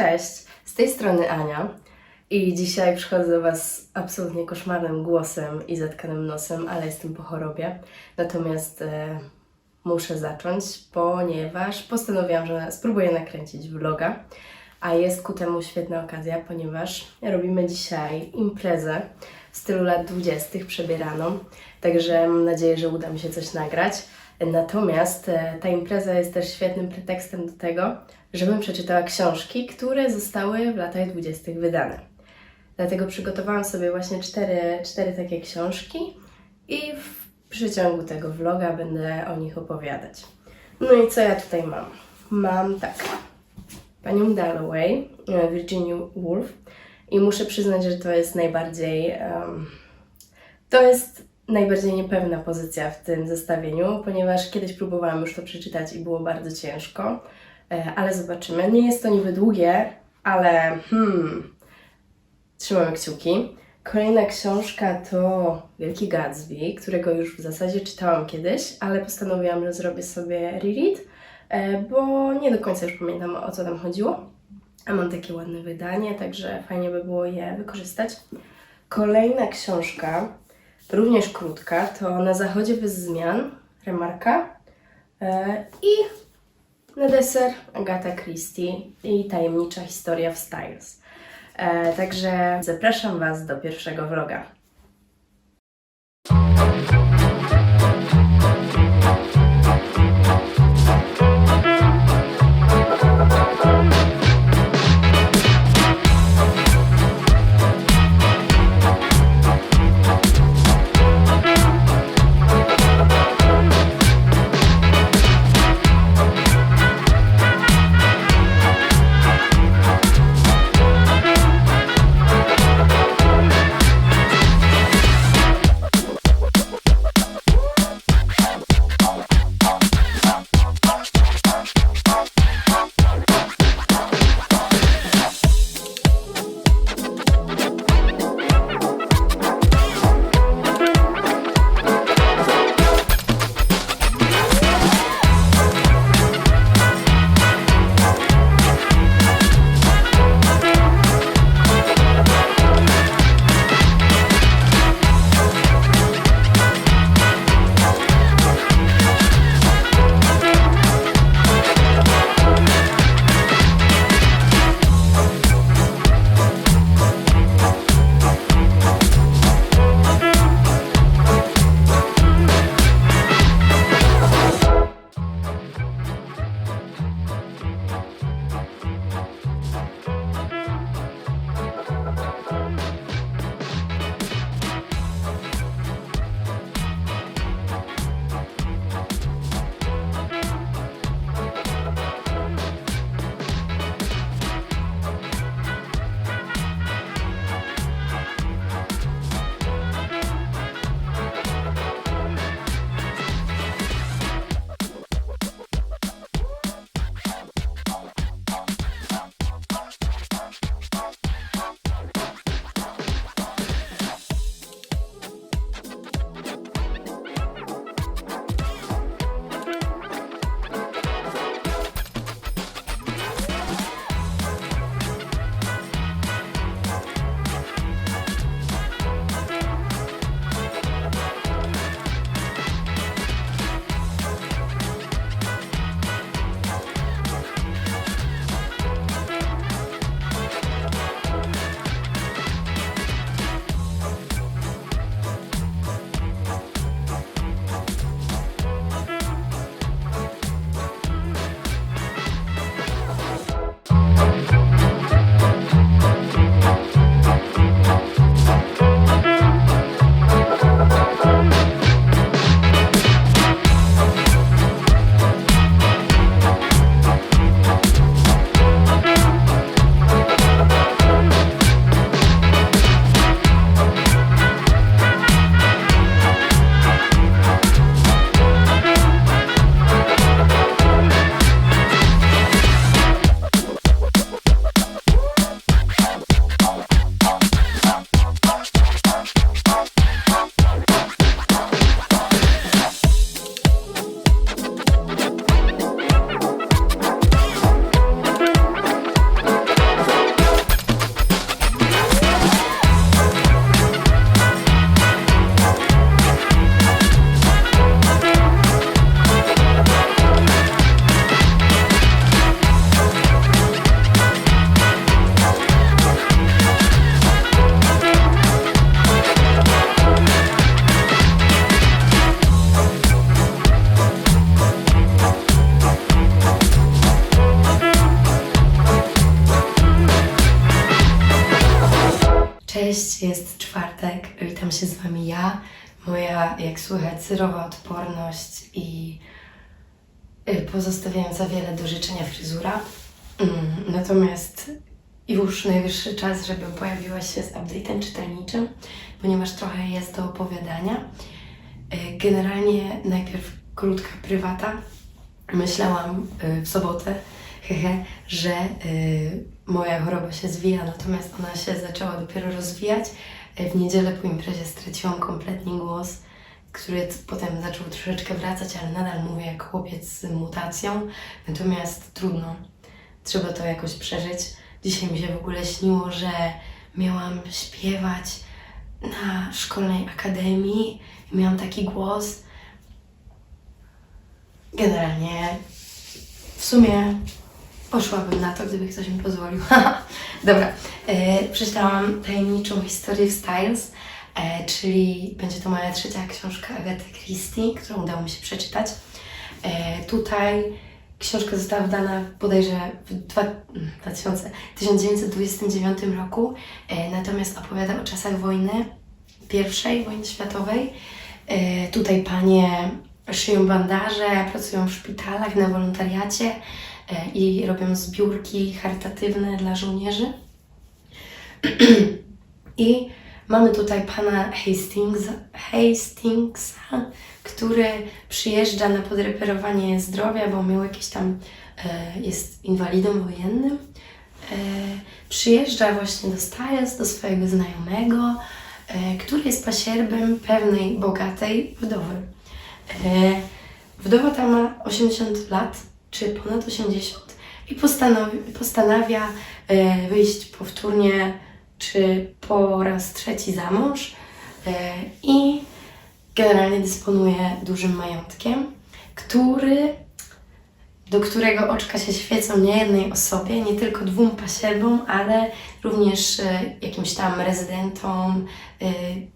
Cześć, z tej strony Ania i dzisiaj przychodzę do Was z absolutnie koszmarnym głosem i zatkanym nosem, ale jestem po chorobie. Natomiast e, muszę zacząć, ponieważ postanowiłam, że spróbuję nakręcić vloga, a jest ku temu świetna okazja, ponieważ robimy dzisiaj imprezę w stylu lat 20. przebieraną, także mam nadzieję, że uda mi się coś nagrać. Natomiast e, ta impreza jest też świetnym pretekstem do tego, żebym przeczytała książki, które zostały w latach 20. wydane. Dlatego przygotowałam sobie właśnie cztery, cztery takie książki i w przeciągu tego vloga będę o nich opowiadać. No i co ja tutaj mam? Mam tak, panią Dalloway, e, Virginia Woolf i muszę przyznać, że to jest najbardziej, em, to jest najbardziej niepewna pozycja w tym zestawieniu, ponieważ kiedyś próbowałam już to przeczytać i było bardzo ciężko, ale zobaczymy. Nie jest to niby długie, ale hmm, trzymamy kciuki. Kolejna książka to Wielki Gatsby, którego już w zasadzie czytałam kiedyś, ale postanowiłam, że zrobię sobie reread, e, bo nie do końca już pamiętam o co tam chodziło. A mam takie ładne wydanie, także fajnie by było je wykorzystać. Kolejna książka, również krótka, to Na Zachodzie bez zmian, Remarka. E, I na deser Agata Christie i tajemnicza historia w Styles. E, także zapraszam Was do pierwszego vloga. Zerowa odporność i y, pozostawiająca wiele do życzenia fryzura. Mm, Natomiast już najwyższy czas, żebym pojawiła się z update'em czytelniczym, ponieważ trochę jest do opowiadania. Y, Generalnie najpierw krótka prywata. Myślałam y, w sobotę, hehe, że moja choroba się zwija, natomiast ona się zaczęła dopiero rozwijać. W niedzielę po imprezie straciłam kompletnie głos, który potem zaczął troszeczkę wracać, ale nadal mówię jak chłopiec z mutacją. Natomiast trudno, trzeba to jakoś przeżyć. Dzisiaj mi się w ogóle śniło, że miałam śpiewać na szkolnej akademii i miałam taki głos. Generalnie w sumie poszłabym na to, gdyby ktoś mi pozwolił. Dobra, e, przeczytałam tajemniczą historię w Styles, e, czyli będzie to moja trzecia książka Agaty Christie, którą udało mi się przeczytać. E, tutaj książka została wydana bodajże w dwa, 2000, 1929 roku, e, natomiast opowiada o czasach wojny, pierwszej wojny światowej. E, tutaj panie szyją bandaże, pracują w szpitalach na wolontariacie e, i robią zbiórki charytatywne dla żołnierzy. I mamy tutaj pana Hastings, Hastingsa, który przyjeżdża na podreperowanie zdrowia, bo miał jakieś tam, e, jest inwalidą wojennym. E, przyjeżdża właśnie do Styles, do swojego znajomego, e, który jest pasierbem pewnej bogatej wdowy. E, Wdowa ta ma 80 lat, czy ponad 80 i postanowi, postanawia e, wyjść powtórnie, czy po raz trzeci za mąż e, i generalnie dysponuje dużym majątkiem, który, do którego oczka się świecą nie jednej osobie, nie tylko dwóm pasierbom, ale również e, jakimś tam rezydentom e,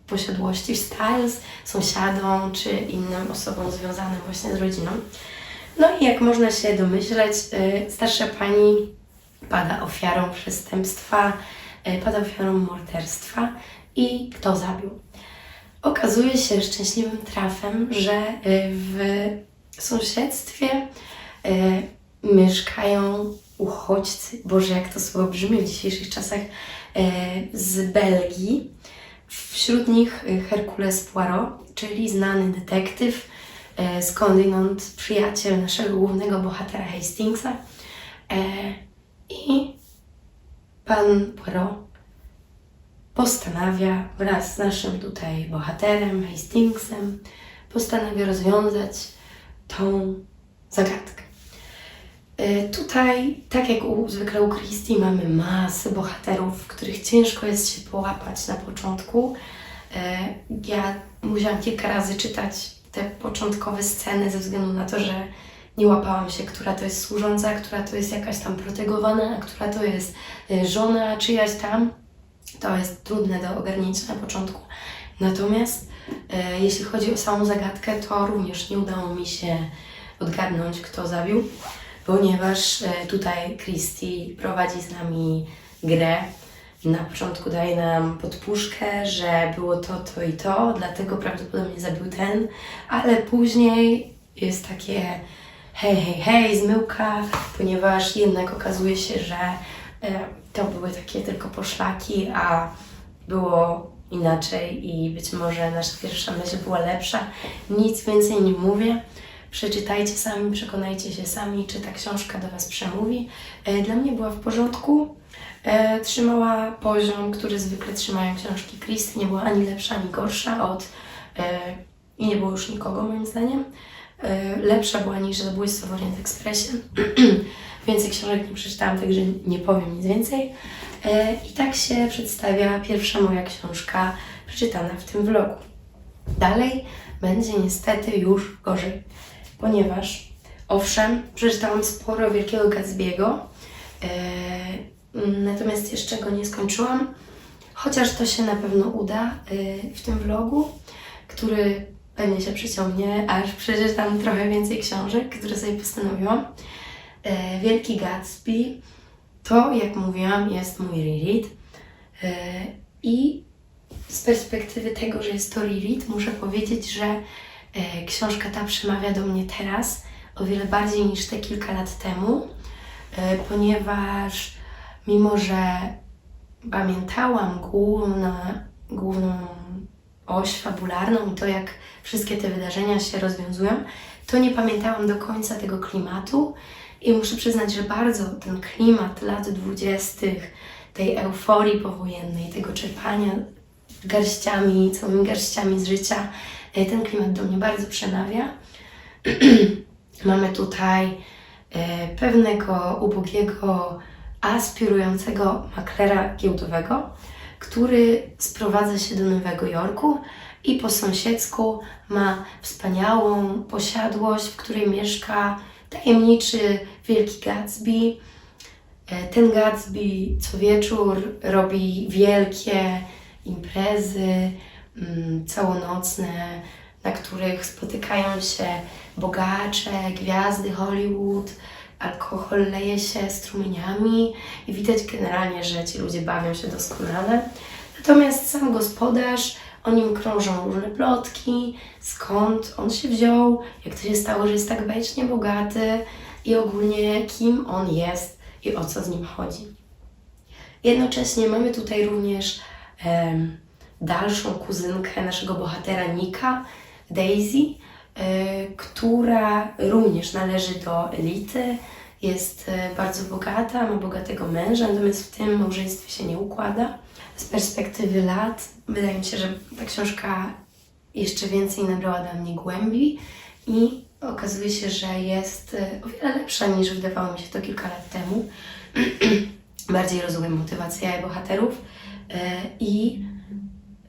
posiadłości w Styles, sąsiadom czy innym osobom związanym właśnie z rodziną. No i jak można się domyśleć, starsza pani pada ofiarą przestępstwa, y, pada ofiarą morderstwa i kto zabił? Okazuje się szczęśliwym trafem, że y, w sąsiedztwie y, mieszkają uchodźcy, Boże jak to słowo brzmi w dzisiejszych czasach, z Belgii. Wśród nich Hercules Poirot, czyli znany detektyw, e, skądinąd przyjaciel naszego głównego bohatera Hastingsa. E, I pan Poirot postanawia wraz z naszym tutaj bohaterem Hastingsem postanawia rozwiązać tą zagadkę. E, Tutaj, tak jak u, zwykle u Christie, mamy masę bohaterów, których ciężko jest się połapać na początku. E, Ja musiałam kilka razy czytać te początkowe sceny ze względu na to, że nie łapałam się, która to jest służąca, która to jest jakaś tam protegowana, która to jest e, żona czyjaś tam. To jest trudne do ogarnięcia na początku. Natomiast e, jeśli chodzi o samą zagadkę, to również nie udało mi się odgadnąć, kto zabił, ponieważ e, tutaj Christie prowadzi z nami grę. Na początku daje nam podpuszkę, że było to, to i to, dlatego prawdopodobnie zabił ten, ale później jest takie hej, hej, hej, zmyłka, ponieważ jednak okazuje się, że e, to były takie tylko poszlaki, a było inaczej i być może nasza pierwsza myśl była lepsza. Nic więcej nie mówię. Przeczytajcie sami, przekonajcie się sami, czy ta książka do Was przemówi. E, Dla mnie była w porządku. E, Trzymała poziom, który zwykle trzymają książki Christie. Nie była ani lepsza, ani gorsza od i nie było już nikogo moim zdaniem. E, Lepsza była niż Zabójstwo w Orient Expressie. Więcej książek nie przeczytałam, także nie powiem nic więcej. E, I tak się przedstawia pierwsza moja książka przeczytana w tym vlogu. Dalej będzie niestety już gorzej, ponieważ owszem, przeczytałam sporo Wielkiego Gatsby'ego, e, natomiast jeszcze go nie skończyłam, chociaż to się na pewno uda w tym vlogu, który pewnie się przyciągnie, aż przeczytam trochę więcej książek, które sobie postanowiłam. E, Wielki Gatsby to, jak mówiłam, jest mój reread. E, I z perspektywy tego, że jest to reread, muszę powiedzieć, że e, książka ta przemawia do mnie teraz o wiele bardziej niż te kilka lat temu, ponieważ mimo, że pamiętałam główną, główną oś fabularną i to, jak wszystkie te wydarzenia się rozwiązują, to nie pamiętałam do końca tego klimatu i muszę przyznać, że bardzo ten klimat lat dwudziestych, tej euforii powojennej, tego czerpania garściami, całymi garściami z życia, e, ten klimat do mnie bardzo przemawia. Mamy tutaj e, pewnego ubogiego, aspirującego maklera giełdowego, który sprowadza się do Nowego Jorku i po sąsiedzku ma wspaniałą posiadłość, w której mieszka tajemniczy wielki Gatsby. E, Ten Gatsby co wieczór robi wielkie imprezy mm, całonocne, na których spotykają się bogacze, gwiazdy Hollywood, alkohol leje się strumieniami i widać generalnie, że ci ludzie bawią się doskonale. Natomiast sam gospodarz, o nim krążą różne plotki, skąd on się wziął, jak to się stało, że jest tak bajecznie bogaty i ogólnie kim on jest i o co z nim chodzi. Jednocześnie mamy tutaj również em, dalszą kuzynkę naszego bohatera Nika, Daisy, e, która również należy do elity, jest e, bardzo bogata, ma bogatego męża, natomiast w tym małżeństwie się nie układa. Z perspektywy lat wydaje mi się, że ta książka jeszcze więcej nabrała dla mnie głębi i okazuje się, że jest e, o wiele lepsza niż wydawało mi się to kilka lat temu. Bardziej rozumiem motywację bohaterów e, i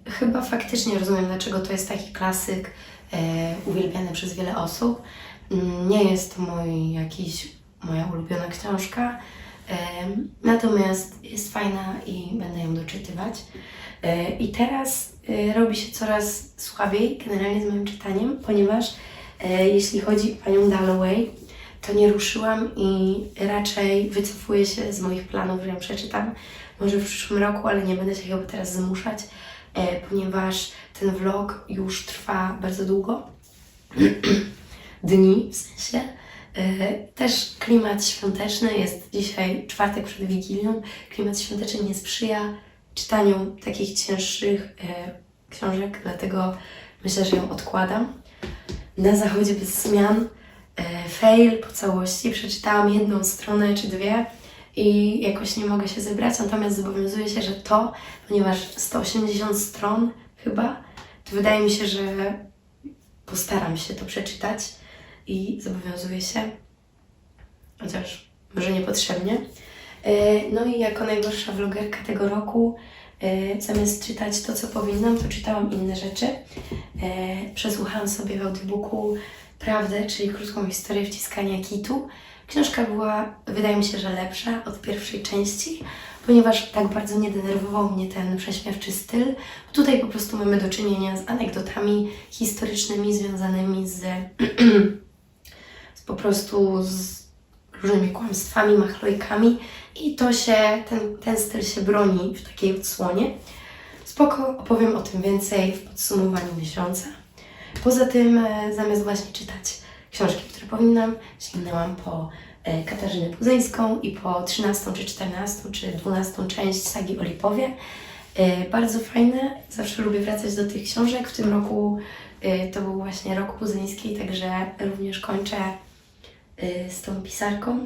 chyba faktycznie rozumiem, dlaczego to jest taki klasyk e, uwielbiany przez wiele osób. Nie jest to mój jakiś, moja ulubiona książka, e, natomiast jest fajna i będę ją doczytywać. E, I teraz e, robi się coraz słabiej generalnie z moim czytaniem, ponieważ e, jeśli chodzi o panią Dalloway, to nie ruszyłam i raczej wycofuję się z moich planów, że ją przeczytam może w przyszłym roku, ale nie będę się chyba teraz zmuszać, e, ponieważ ten vlog już trwa bardzo długo. Dni w sensie. E, Też klimat świąteczny jest dzisiaj czwartek przed Wigilią. Klimat świąteczny nie sprzyja czytaniu takich cięższych e, książek, dlatego myślę, że ją odkładam. Na zachodzie bez zmian. E, fail po całości. Przeczytałam jedną stronę czy dwie i jakoś nie mogę się zebrać, natomiast zobowiązuję się, że to, ponieważ 180 stron chyba, to wydaje mi się, że postaram się to przeczytać i zobowiązuję się, chociaż może niepotrzebnie. E, No i jako najgorsza vlogerka tego roku, e, zamiast czytać to, co powinnam, to czytałam inne rzeczy. E, Przesłuchałam sobie w audiobooku Prawdę, czyli krótką historię wciskania kitu. Książka była, wydaje mi się, że lepsza od pierwszej części, ponieważ tak bardzo nie denerwował mnie ten prześmiewczy styl. Tutaj po prostu mamy do czynienia z anegdotami historycznymi związanymi z, z po prostu z różnymi kłamstwami, machlojkami i to się, ten, ten styl się broni w takiej odsłonie. Spoko, opowiem o tym więcej w podsumowaniu miesiąca. Poza tym, e, zamiast właśnie czytać książki, które powinnam, sięgnęłam po Katarzynę Puzyńską i po 13 czy 14 czy 12 część sagi o Lipowie. E, Bardzo fajne, zawsze lubię wracać do tych książek. W tym roku e, to był właśnie rok puzyński, także również kończę e, z tą pisarką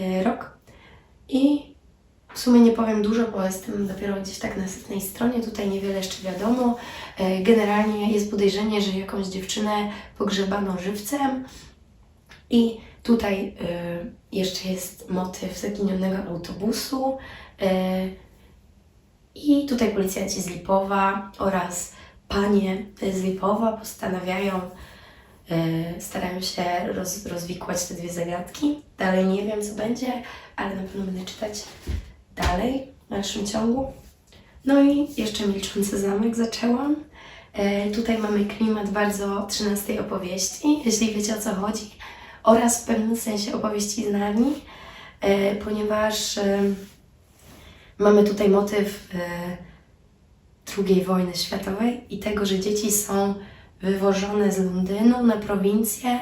e, rok. I w sumie nie powiem dużo, bo jestem dopiero gdzieś tak na setnej stronie, tutaj niewiele jeszcze wiadomo. E, Generalnie jest podejrzenie, że jakąś dziewczynę pogrzebano żywcem i tutaj e, jeszcze jest motyw zaginionego autobusu e, i tutaj policjanci z Lipowa oraz panie z Lipowa postanawiają, e, starają się roz, rozwikłać te dwie zagadki. Dalej nie wiem, co będzie, ale na pewno będę czytać dalej w dalszym ciągu. No i jeszcze Milczący Zamek zaczęłam. Tutaj mamy klimat bardzo trzynastej opowieści, jeśli wiecie o co chodzi, oraz w pewnym sensie opowieści z Narni, e, ponieważ e, mamy tutaj motyw e, II wojny światowej i tego, że dzieci są wywożone z Londynu na prowincję,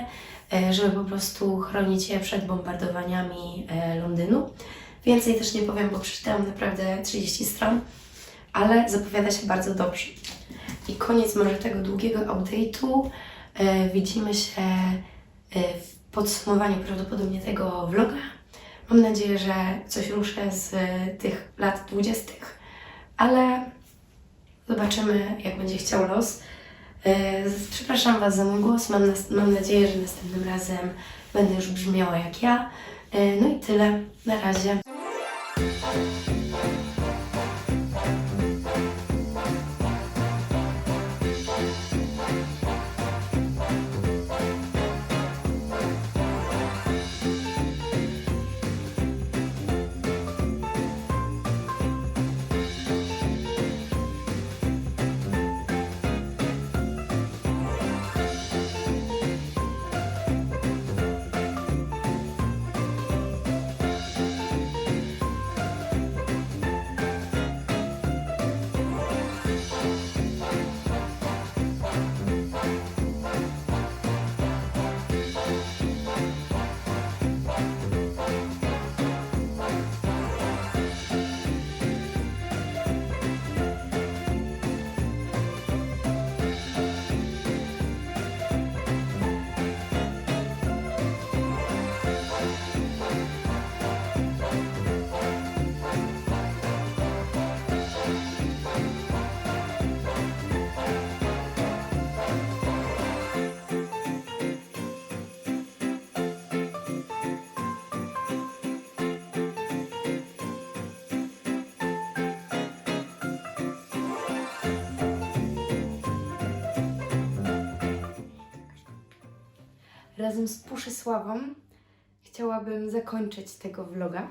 żeby po prostu chronić je przed bombardowaniami Londynu. Więcej też nie powiem, bo przeczytałam naprawdę 30 stron, ale zapowiada się bardzo dobrze. I koniec może tego długiego update'u. Widzimy się w podsumowaniu prawdopodobnie tego vloga. Mam nadzieję, że coś ruszę z tych lat 20., ale zobaczymy, jak będzie chciał los. Z- Przepraszam Was za mój głos. Mam, mam nadzieję, że następnym razem będę już brzmiała jak ja. E, No i tyle. Na razie. Razem z Puszysławą chciałabym zakończyć tego vloga.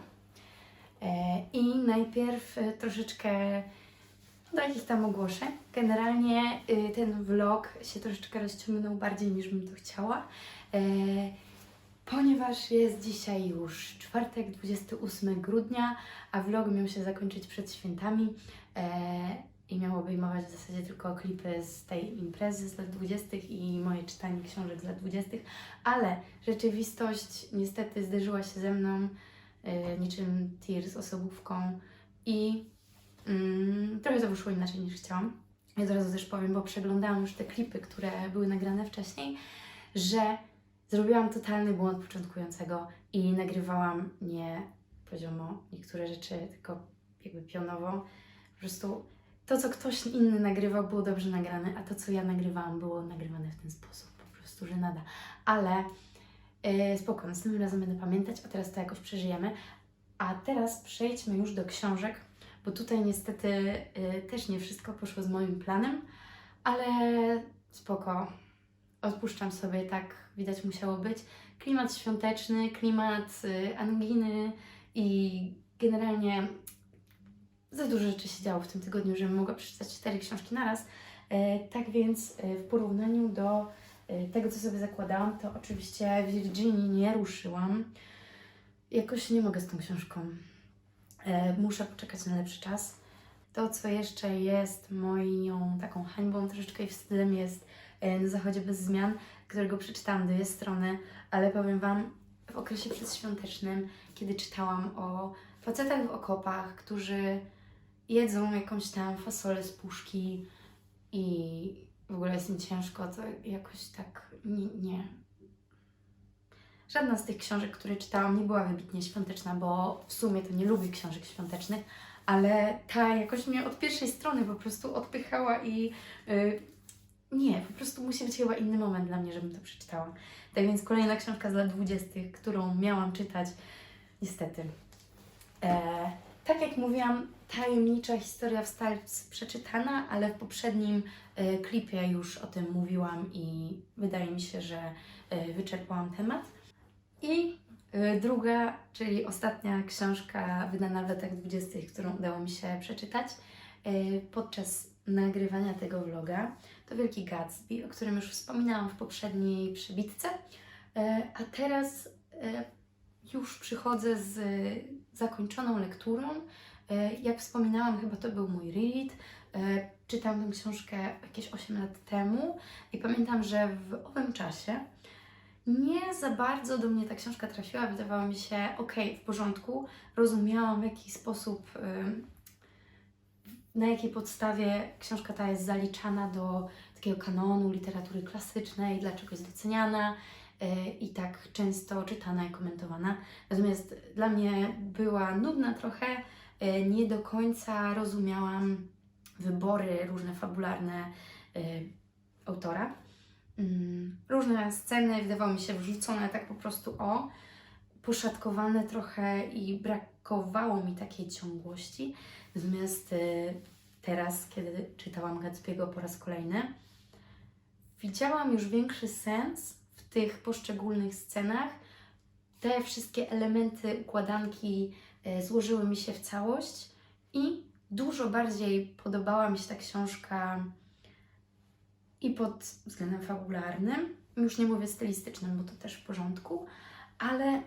E, I najpierw e, troszeczkę do jakichś tam ogłoszeń. Generalnie y, ten vlog się troszeczkę rozciągnął bardziej niż bym to chciała. E, Ponieważ jest dzisiaj już czwartek, 28 grudnia, a vlog miał się zakończyć przed świętami obejmować w zasadzie tylko klipy z tej imprezy z lat 20. i moje czytanie książek z lat 20., ale rzeczywistość niestety zderzyła się ze mną e, niczym tir z osobówką i mm, trochę to wyszło inaczej niż chciałam. I od razu też powiem, bo przeglądałam już te klipy, które były nagrane wcześniej, że zrobiłam totalny błąd początkującego i nagrywałam nie poziomo niektóre rzeczy, tylko jakby pionowo. Po prostu to, co ktoś inny nagrywał, było dobrze nagrane, a to, co ja nagrywałam, było nagrywane w ten sposób. Po prostu, że nada. Ale yy, spoko, następnym razem będę pamiętać, a teraz to jakoś przeżyjemy. A teraz przejdźmy już do książek, bo tutaj niestety yy, też nie wszystko poszło z moim planem, ale spoko. Odpuszczam sobie, tak widać musiało być. Klimat świąteczny, klimat y, anginy i generalnie za dużo rzeczy się działo w tym tygodniu, żebym mogła przeczytać cztery książki naraz. E, tak więc e, w porównaniu do e, tego, co sobie zakładałam, to oczywiście Virginii nie ruszyłam. Jakoś nie mogę z tą książką. Muszę poczekać na lepszy czas. To, co jeszcze jest moją taką hańbą, troszeczkę i wstydem, jest Na Zachodzie bez zmian, którego przeczytałam dwie strony, ale powiem Wam, w okresie przedświątecznym, kiedy czytałam o facetach w okopach, którzy jedzą jakąś tam fasolę z puszki i w ogóle jest mi ciężko, to jakoś tak nie, nie. Żadna z tych książek, które czytałam, nie była wybitnie świąteczna, bo w sumie to nie lubię książek świątecznych, ale ta jakoś mnie od pierwszej strony po prostu odpychała i y, nie, po prostu musi być chyba inny moment dla mnie, żebym to przeczytała. Tak więc kolejna książka z lat 20., którą miałam czytać, niestety. E, tak jak mówiłam, tajemnicza historia w Stars przeczytana, ale w poprzednim e, klipie już o tym mówiłam i wydaje mi się, że e, wyczerpałam temat. I e, druga, czyli ostatnia książka wydana w latach 20., którą udało mi się przeczytać podczas nagrywania tego vloga, to Wielki Gatsby, o którym już wspominałam w poprzedniej przebitce. E, A teraz już przychodzę z zakończoną lekturą. E, Jak wspominałam, chyba to był mój reread. E, czytałam tę książkę jakieś 8 lat temu i pamiętam, że w owym czasie nie za bardzo do mnie ta książka trafiła. Wydawało mi się, okej, w porządku, rozumiałam w jaki sposób, na jakiej podstawie książka ta jest zaliczana do takiego kanonu literatury klasycznej, dlaczego jest doceniana i tak często czytana i komentowana. Natomiast dla mnie była nudna trochę, yy, nie do końca rozumiałam wybory różne fabularne yy, autora. Mm, Różne sceny wydawały mi się wrzucone tak po prostu o, poszatkowane trochę i brakowało mi takiej ciągłości. Natomiast teraz, kiedy czytałam Gatsby'ego po raz kolejny, widziałam już większy sens w tych poszczególnych scenach. Te wszystkie elementy układanki y, złożyły mi się w całość i dużo bardziej podobała mi się ta książka i pod względem fabularnym, już nie mówię stylistycznym, bo to też w porządku, ale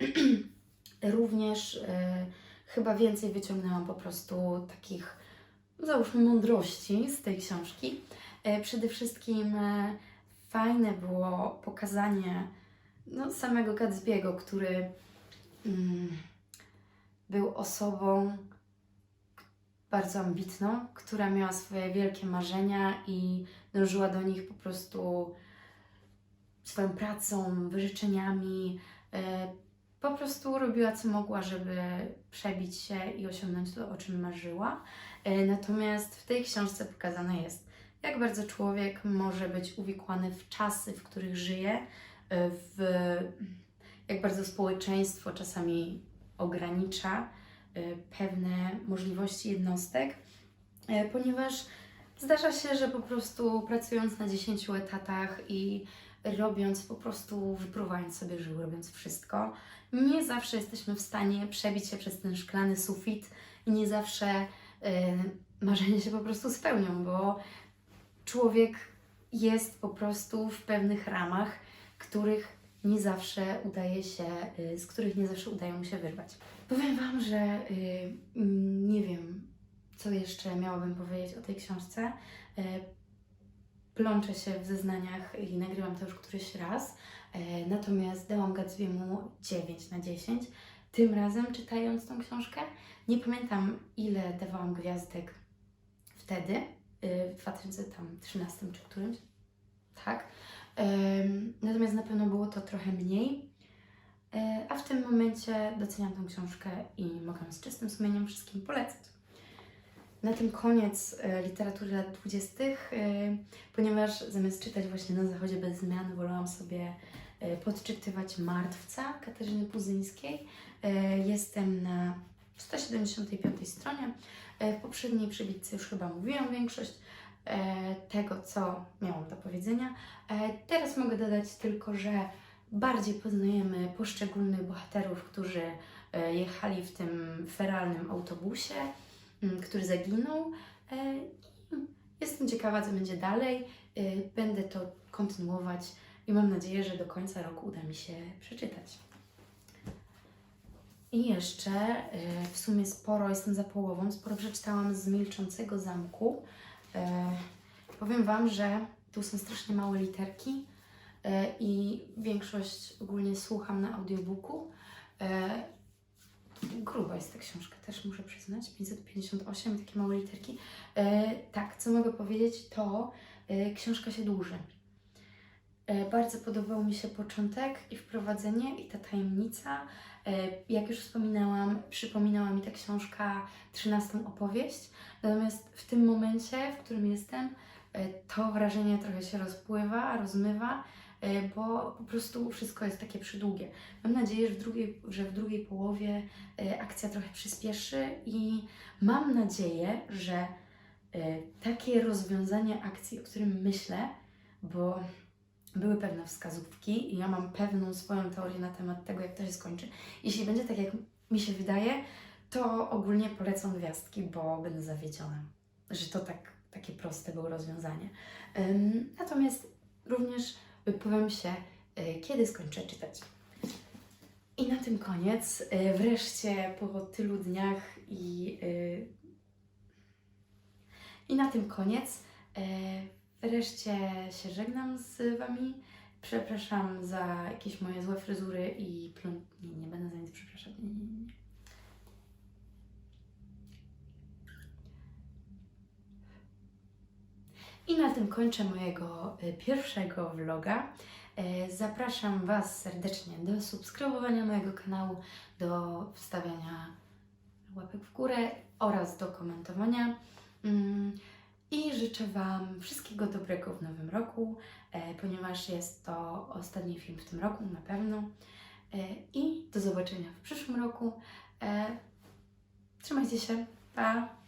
również y, chyba więcej wyciągnęłam po prostu takich, załóżmy, mądrości z tej książki. E, przede wszystkim e, fajne było pokazanie no, samego Gatsby'ego, który mm, był osobą bardzo ambitną, która miała swoje wielkie marzenia i dążyła do nich po prostu swoją pracą, wyrzeczeniami. e, Po prostu robiła co mogła, żeby przebić się i osiągnąć to, o czym marzyła. E, Natomiast w tej książce pokazane jest, jak bardzo człowiek może być uwikłany w czasy, w których żyje, e, w jak bardzo społeczeństwo czasami ogranicza e, pewne możliwości jednostek, e, ponieważ zdarza się, że po prostu pracując na 10 etatach i robiąc po prostu, wypruwając sobie żył, robiąc wszystko, nie zawsze jesteśmy w stanie przebić się przez ten szklany sufit i nie zawsze marzenia się po prostu spełnią, bo człowiek jest po prostu w pewnych ramach, których nie zawsze udaje się, y, z których nie zawsze udaje mu się wyrwać. Powiem Wam, że y, nie wiem, co jeszcze miałabym powiedzieć o tej książce. Y, Plączę się w zeznaniach i nagrywam to już któryś raz, natomiast dałam Gatsby'emu 9 na 10. Tym razem czytając tą książkę, nie pamiętam ile dawałam gwiazdek wtedy, w 2013 czy którymś, tak. Natomiast na pewno było to trochę mniej. E, A w tym momencie doceniam tę książkę i mogę z czystym sumieniem wszystkim polecać. Na tym koniec e, literatury lat 20., e, ponieważ zamiast czytać właśnie na zachodzie bez zmian, wolałam sobie podczytywać Martwca Katarzyny Puzyńskiej. Jestem na 175 stronie. E, W poprzedniej przebitce już chyba mówiłam większość e, tego, co miałam do powiedzenia. E, Teraz mogę dodać tylko, że bardziej poznajemy poszczególnych bohaterów, którzy jechali w tym feralnym autobusie, m, który zaginął. Jestem ciekawa, co będzie dalej. Będę to kontynuować i mam nadzieję, że do końca roku uda mi się przeczytać. I jeszcze e, w sumie sporo, jestem za połową, sporo przeczytałam z Milczącego Zamku. E, Powiem Wam, że tu są strasznie małe literki e, i większość ogólnie słucham na audiobooku. Gruba jest ta książka, też muszę przyznać. 558, takie małe literki. Tak, co mogę powiedzieć, to książka się dłuży. E, Bardzo podobał mi się początek i wprowadzenie i ta tajemnica. E, Jak już wspominałam, przypominała mi ta książka 13 opowieść. Natomiast w tym momencie, w którym jestem, e, to wrażenie trochę się rozpływa, rozmywa, bo po prostu wszystko jest takie przydługie. Mam nadzieję, że w drugiej, że w drugiej połowie akcja trochę przyspieszy i mam nadzieję, że takie rozwiązanie akcji, o którym myślę, bo były pewne wskazówki i ja mam pewną swoją teorię na temat tego, jak to się skończy. Jeśli będzie tak, jak mi się wydaje, to ogólnie polecą gwiazdki, bo będę zawiedziona, że to tak, takie proste było rozwiązanie. Natomiast również wypowiem się, y, kiedy skończę czytać. I na tym koniec. Y, wreszcie po tylu dniach i, y, i na tym koniec. Wreszcie się żegnam z Wami. Przepraszam za jakieś moje złe fryzury i plon... Nie, nie będę za nic przepraszać. Nie, nie, nie. I na tym kończę mojego y, pierwszego vloga. E, Zapraszam Was serdecznie do subskrybowania mojego kanału, do wstawiania łapek w górę oraz do komentowania. I życzę Wam wszystkiego dobrego w nowym roku, e, ponieważ jest to ostatni film w tym roku na pewno. E, I do zobaczenia w przyszłym roku. E, Trzymajcie się. Pa!